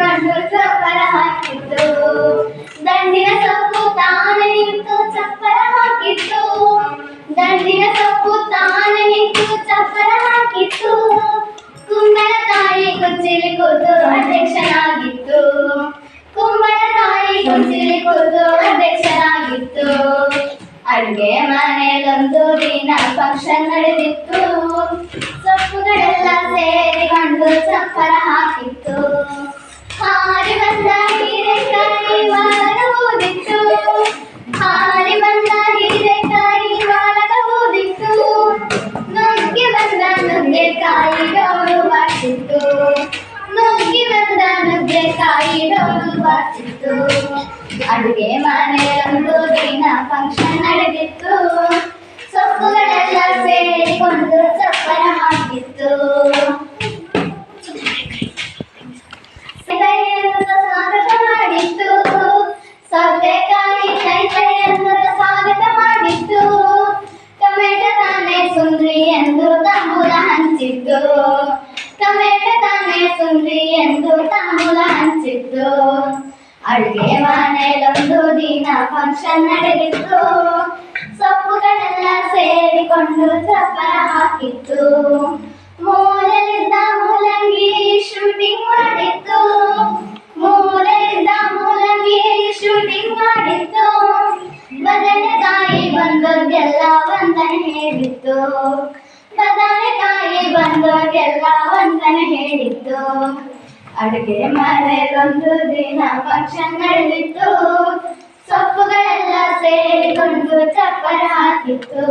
ಸೇರಿಕೊಂಡು ಚಪ್ಪರ ಹಾಕಿತ್ತು ದಂಡಿನ ಸೊಪ್ಪು ತಾನೇ ನಿಂತು ಚಪ್ಪರ ಹಾಕಿತ್ತು. ದಂಡಿನ ಸೊಪ್ಪು ತಾನೇ ನಿಂತು ಚಪ್ಪರ ಹಾಕಿತ್ತು. ಕುಂಬಳಕಾಯಿ ಕುಚ್ಚಿಲಿ ಕೂತು ಅಧ್ಯಕ್ಷನಾಗಿತ್ತು. ಕುಂಬಳಕಾಯಿ ಕುಚ್ಚಿಲಿ ಕೂತು ಅಧ್ಯಕ್ಷನಾಗಿತ್ತು. ಅಡುಗೆ ಮನೆಯಲ್ಲೊಂದು ದಿನ ಫಂಕ್ಷನ್ ನಡೆದಿತ್ತು. ಸೊಪ್ಪುಗಳೆಲ್ಲ ಬಂದ ನುಗ್ಗೆಕಾಯಿ ಡೋಳು ಬಾಚಿತ್ತು ಅಡುಗೆ ಮನೆಯಲ್ಲೊಂದು ದಿನ ಫಂಕ್ಷನ್ ನಡೆದಿತ್ತು ಸೊಪ್ಪುಗಳೆಲ್ಲ ಸೇರಿಕೊಂಡು ಚಪ್ಪರ ಹಾಕಿತ್ತು ಸೌತೆಕಾಯಿಯನ್ನು ಸ್ವಾಗತ ಮಾಡಿತ್ತು ಸೌತೆಕಾಯಿ ಕೈಕೈಯನ್ನು ಸ್ವಾಗತ ಮಾಡಿತ್ತು ಟೊಮೆಟೊ ತಾನೆ ಸುಂದ್ರಿ ಎಂದು ತಾಂಬೂಲ ಹಂಚಿತ್ತು ಟೊಮೆಟೊ ತಾನೆ ಸುಂದ್ರಿ ಎಂದು ಹಂಚಿತ್ತು ಅಡುಗೆ ಮನೆಯಲ್ಲೊಂದು ದಿನ ಫಂಕ್ಷನ್ ನಡೆದಿತ್ತು. ಸೊಪ್ಪುಗಳೆಲ್ಲ ಸೇರಿಕೊಂಡು ಚಪ್ಪರ ಹಾಕಿತ್ತು. ಮೂಲೆಯಿಂದ ಮೂಲಂಗಿ ಶೂಟಿಂಗ್ ಮಾಡಿತ್ತು. ಮೂಲೆಯಿಂದ ಮೂಲಂಗಿ ಶೂಟಿಂಗ್ ಮಾಡಿತ್ತು. ಬದನೆಕಾಯಿ ಬಂದೋರ್ಗೆಲ್ಲ ವಂದನೆ ಹೇಳಿತ್ತು. ಬದನೆಕಾಯಿ ಬಂದೋರ್ಗೆಲ್ಲ ವಂದನೆ ಹೇಳಿತ್ತು. ಅಡುಗೆ ಮನೆಯಲ್ಲೊಂದು ದಿನ ಫಂಕ್ಷನ್ ನಡೆದಿತ್ತು ಸೊಪ್ಪುಗಳೆಲ್ಲ ಸೇರಿಕೊಂಡು ಚಪ್ಪರ ಹಾಕಿತ್ತು.